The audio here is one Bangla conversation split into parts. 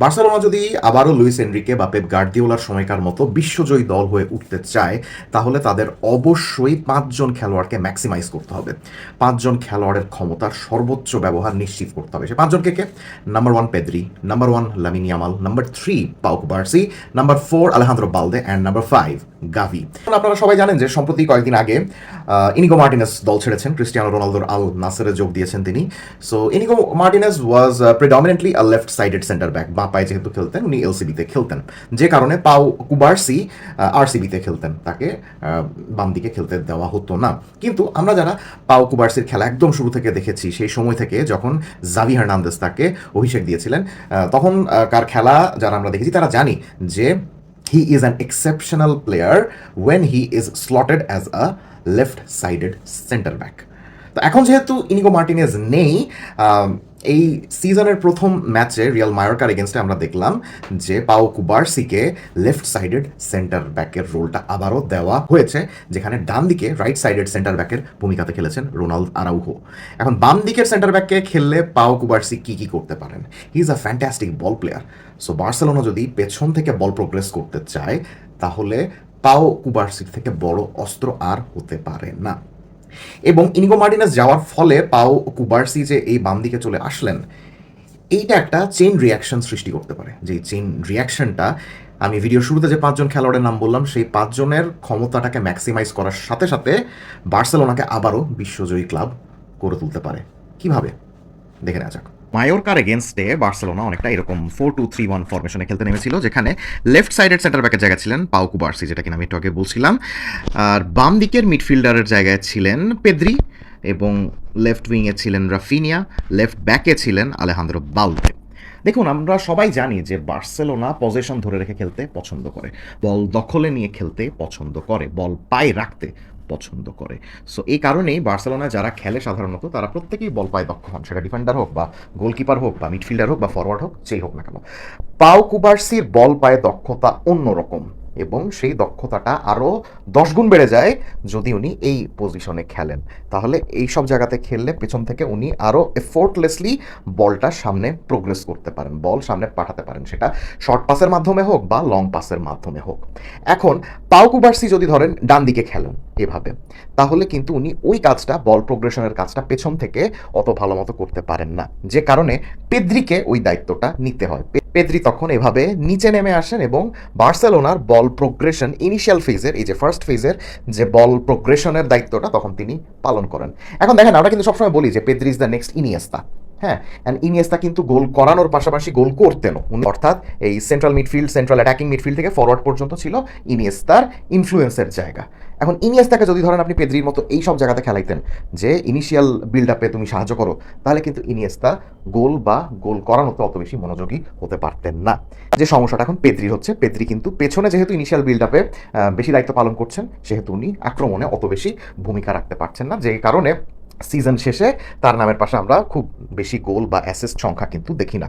বার্সেলোনা যদি আবারও লুইস এনরিকে বা পেপ গার্দিওলার সময়কার মতো বিশ্বজয়ী দল হয়ে উঠতে চায়, তাহলে তাদের অবশ্যই পাঁচজন খেলোয়াড়কে ম্যাক্সিমাইজ করতে হবে। পাঁচজন খেলোয়াড়ের ক্ষমতার সর্বোচ্চ ব্যবহার নিশ্চিত করতে হবে। সে পাঁচজনকে কে? Number one Pedri number one Lamine Yamal number three Pau Cubarsi number four Alejandro Balde and number five Gavi. আপনারা সবাই জানেন যে সম্প্রতি কয়েকদিন আগে ইনিগো মার্টিনেস দল ছেড়েছেন। ক্রিস্টিয়ানো রোনালদোর আল নাসেরে যোগ দিয়েছেন তিনি। So Inigo Martinez was predominantly a left sided centre back বা পায়ে যেহেতু খেলতেন, উনি এলসিবিতে খেলতেন। যে কারণে পাও কুবার্সি আরসিবিতে খেলতেন। তাকে বাম দিকে খেলতে দেওয়া হতো না। কিন্তু আমরা যারা পাও কুবার্সির খেলা একদম শুরু থেকে দেখেছি, সেই সময় থেকে যখন জাভি হার্নান্দেস তাকে অভিষেক দিয়েছিলেন তখন কার খেলা যারা আমরা দেখেছি, তারা জানি যে he is an exceptional player when he is slotted as a left sided center back তো এখন যেহেতু ইনিগো মার্টিনেজ নেই আম, এই সিজনের প্রথম ম্যাচে রিয়াল মায়োরকার এগেনস্টে আমরা দেখলাম যে পাও কুবার্সিকে লেফট সাইডেড সেন্টার ব্যাকের রোলটা আবারও দেওয়া হয়েছে, যেখানে ডান দিকে রাইট সাইডেড সেন্টার ব্যাকের ভূমিকাতে খেলেছেন রোনাল্ড আরাউহো। এখন বাম দিকের সেন্টার ব্যাককে খেললে পাও কুবার্সি কী কী করতে পারেন? He is a fantastic ball player so Barcelona যদি পেছন থেকে বল প্রোগ্রেস করতে চায়, তাহলে পাও কুবার্সির থেকে বড় অস্ত্র আর হতে পারে না। এবং ইনিগো মার্টিনেস যাওয়ার ফলে পাও কুবার্সি যে এই বাম দিকে চলে আসলেন, এইটা একটা চেইন রিয়াকশন সৃষ্টি করতে পারে। যে চেইন রিয়াকশনটা আমি ভিডিও শুরুতে যে পাঁচজন খেলোয়াড়ের নাম বললাম, সেই পাঁচজনের ক্ষমতাটাকে ম্যাক্সিমাইজ করার সাথে সাথে বার্সেলোনাকে আবারও বিশ্বজয়ী ক্লাব করে তুলতে পারে। কীভাবে? দেখে নেওয়া যাক। মায়োরকার এগেনস্টে বার্সেলোনা অনেকটা এরকম ফোর টু থ্রি ওয়ান ফরমেশনে খেলতে নেমেছিল, যেখানে লেফট সাইডের সেন্টার ব্যাকের জায়গায় ছিলেন পাউকু বার্সি যেটা কিনা আমি একটু আগে বলছিলাম। আর বাম দিকের মিডফিল্ডারের জায়গায় ছিলেন পেদ্রি এবং লেফট উইংয়ে ছিলেন রাফিনিয়া লেফট ব্যাকে ছিলেন আলেহান্দ্রো বালদে দেখুন, আমরা সবাই জানি যে বার্সেলোনা পজিশন ধরে রেখে খেলতে পছন্দ করে। বল দখলে নিয়ে খেলতে পছন্দ করে। বল পায়ে রাখতে পছন্দ করে। সো এই কারণেই বার্সেলোনা যারা খেলে সাধারণত, তারা প্রত্যেকেই বল পায় দক্ষ হন। সেটা ডিফেন্ডার হোক বা গোলকিপার হোক বা মিডফিল্ডার হোক বা ফরওয়ার্ড হোক, যেই হোক না কেন। পাও কুবার্সির বল পায় দক্ষতা অন্যরকম। এবং সেই দক্ষতাটা আরও দশ গুণ বেড়ে যায় যদি উনি এই পজিশনে খেলেন। তাহলে এই সব জায়গাতে খেললে পেছন থেকে উনি আরও এফোর্টলেসলি বলটা সামনে প্রোগ্রেস করতে পারেন, বল সামনে পাঠাতে পারেন, সেটা শর্ট পাসের মাধ্যমে হোক বা লং পাসের মাধ্যমে হোক। এখন, পাও কুবার্সি যদি ধরেন ডান দিকে খেলেন এভাবে, তাহলে কিন্তু উনি ওই কাজটা, বল প্রোগ্রেশনের কাজটা পেছন থেকে অত ভালো মতো করতে পারেন না। যে কারণে পেদ্রিকে ওই দায়িত্বটা নিতে হয়। পেদ্রি তখন এভাবে নিচে নেমে আসেন এবং বার্সেলোনার বল প্রোগ্রেশন ইনিশিয়াল ফেজের এই যে ফার্স্ট ফেজের যে বল প্রোগ্রেশনের দায়িত্বটা তখন তিনি পালন করেন। এখন দেখেন আমরা কিন্তু সবসময় বলি যে Pedri is the next Iniesta. হ্যাঁ অ্যান্ড ইনিয়েস্তা কিন্তু গোল করানোর পাশাপাশি গোল করতেন উনি অর্থাৎ এই central midfield central attacking midfield থেকে ফরওয়ার্ড পর্যন্ত ছিল ইনিয়েস্তার ইনফ্লুয়েন্সের জায়গা। এখন ইনিয়েস্তাকে যদি ধরেন আপনি পেদ্রির মতো এই সব জায়গাতে খেলাইতেন, যে ইনিশিয়াল বিল্ড আপে তুমি সাহায্য করো, তাহলে কিন্তু ইনিয়েস্তা গোল বা গোল করানোতে অত বেশি মনোযোগী হতে পারতেন না। যে সমস্যাটা এখন পেদ্রির হচ্ছে, পেদ্রি কিন্তু পেছনে যেহেতু ইনিশিয়াল বিল্ড আপে বেশি দায়িত্ব পালন করছেন, সেহেতু উনি আক্রমণে অত বেশি ভূমিকা রাখতে পারছেন না, যে কারণে সিজন শেষে তার নামের পাশে আমরা খুব বেশি গোল বা অ্যাসেস্ট সংখ্যা কিন্তু দেখি না।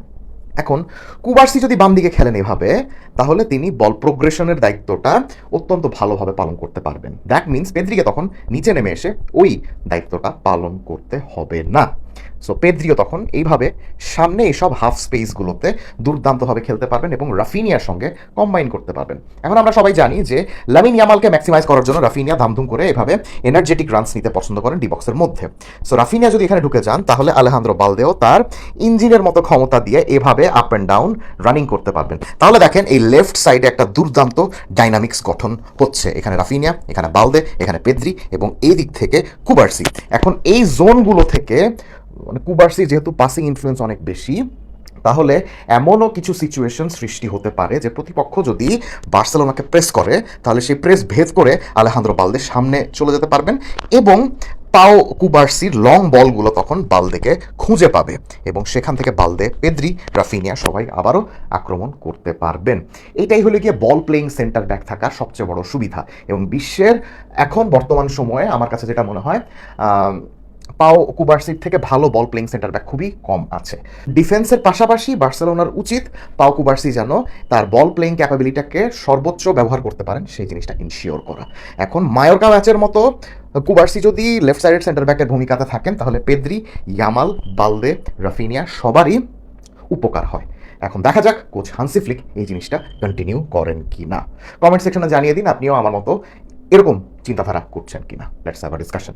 এখন কুবার্সি যদি বাম দিকে খেলেন এভাবে, তাহলে তিনি বল প্রোগ্রেশনের দায়িত্বটা অত্যন্ত ভালোভাবে পালন করতে পারবেন। দ্যাট মিন্স পেদ্রিকে তখন নিচে নেমে এসে ওই দায়িত্বটা পালন করতে হবে না। সো পেদ্রিও তখন এইভাবে সামনে এইসব হাফ স্পেসগুলোতে দুর্দান্তভাবে খেলতে পারবেন এবং রাফিনিয়ার সঙ্গে কম্বাইন করতে পারবেন। এখন আমরা সবাই জানি যে লামিন ইয়ামালকে ম্যাক্সিমাইজ করার জন্য রাফিনিয়া ধামধুম করে এভাবে এনার্জেটিক রানস নিতে পছন্দ করেন ডিবক্সের মধ্যে। সো রাফিনিয়া যদি এখানে ঢুকে যান, তাহলে আলেহান্দ্র বালদেও তার ইঞ্জিনের মতো ক্ষমতা দিয়ে এভাবে আপ অ্যান্ড ডাউন রানিং করতে পারবেন। তাহলে দেখেন এই লেফট সাইডে একটা দুর্দান্ত ডাইনামিক্স গঠন হচ্ছে। এখানে রাফিনিয়া, এখানে বালদে এখানে পেদ্রি এবং এই দিক থেকে কুবার্সি এখন এই জোনগুলো থেকে মানে কুবার্সি যেহেতু পাসিং ইনফ্লুয়েন্স অনেক বেশি, তাহলে এমনও কিছু সিচুয়েশন সৃষ্টি হতে পারে যে প্রতিপক্ষ যদি বার্সেলোনাকে প্রেস করে, তাহলে সেই প্রেস ভেদ করে আলেহান্দ্রো বালদে সামনে চলে যেতে পারবেন এবং পাও কুবার্সির লং বলগুলো তখন বালদেকে খুঁজে পাবে এবং সেখান থেকে বালদে, পেদ্রি, রাফিনিয়া সবাই আবারও আক্রমণ করতে পারবেন। এটাই হলো গিয়ে বল প্লেয়িং সেন্টার ব্যাক থাকার সবচেয়ে বড় সুবিধা এবং বিশ্বের এখন বর্তমান সময়ে আমার কাছে যেটা মনে হয় পাও কুবার্সির থেকে ভালো বল প্লেইং সেন্টার ব্যাক খুবই কম আছে। ডিফেন্সের পাশাপাশি বার্সেলোনার উচিত পাও কুবার্সি যেন তার বল প্লেইং ক্যাপাবিলিটাকে সর্বোচ্চ ব্যবহার করতে পারেন, সেই জিনিসটা ইনশিওর করা। এখন মায়োরকা ম্যাচের মতো কুবার্সি যদি লেফট সাইডের সেন্টার ব্যাকের ভূমিকাতে থাকেন, তাহলে পেদ্রি, ইয়ামাল, বালদে, রাফিনিয়া সবারই উপকার হয়। এখন দেখা যাক কোচ হান্সি ফ্লিক এই জিনিসটা কন্টিনিউ করেন কি না কমেন্ট সেকশনে জানিয়ে দিন আপনিও আমার মতো এরকম চিন্তাধারা করছেন কিনা। Let's have a discussion